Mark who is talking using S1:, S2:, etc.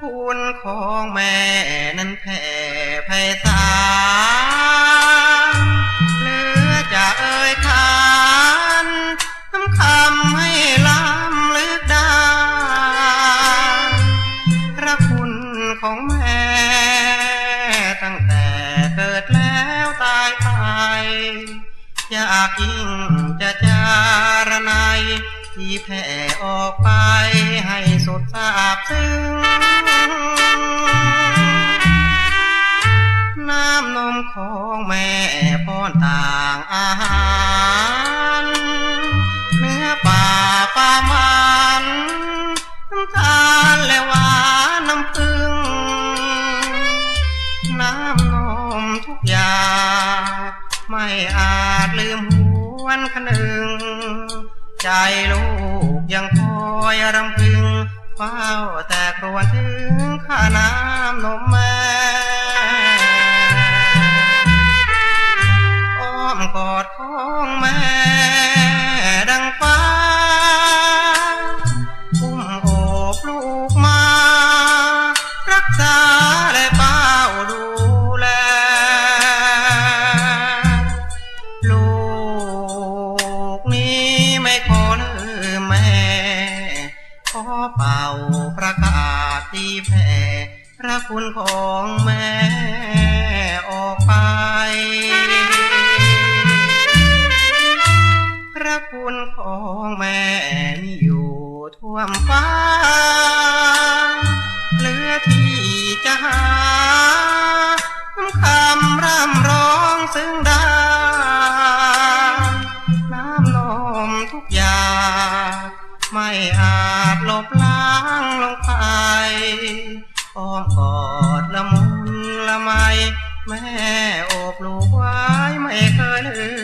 S1: คุณของแม่นั้นแผ่ไพศาลเหลือจะเอ่ยขานคำคำให้ล้ำลึกได้พระคุณของแม่ ตั้งแต่เกิดแล้วตายไปอยากยิ่งจะจารนายที่แผ่ออกไปให้สุดทราบซึ้ง ของแม่ป้อนต่างอาหารเนื้อป่าปลามันน้ำตาลและหวานน้ำผึ้งน้ำนมทุกอย่างไม่อาจลืมหวนคนึง ใจลูกยังคอยรำพึงเฝ้าแต่ครวญถึงข้าน้ำนมแม่ กอดของแม่ดังฟ้าอุ้มโอบลูกมา รักษาและเฝ้าดูแล ลูกนี้ไม่ขอลืมแม่ ขอเป่าประกาศที่แผ่พระคุณของแม่ออกไป ท่วมฟ้าเหลือที่จะหาคำคำร่ำร้องซึ่งได้น้ำนมทุกอย่างไม่อาจลบล้างลงไปอ้อมกอดละมุนละไม แม่โอบลูกไว้ไม่เคยลืม